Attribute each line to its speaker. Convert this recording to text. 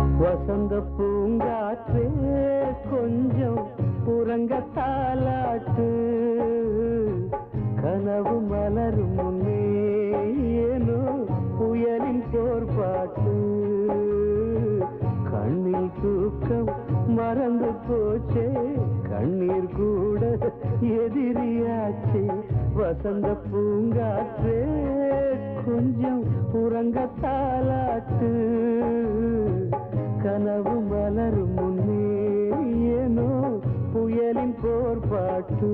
Speaker 1: வசந்த பூங்காற்று கொஞ்சம் உறங்க தாலாட்டு கனவு மலரும் முன்னே ஏனோ புயலின் போர்பாட்டு கண்ணில் தூக்கம் மறந்து போச்சே கண்ணீர் கூட எதிரியாச்சே. வசந்த பூங்காற்றே கொஞ்சம் உறங்க ஒரு பாட்டு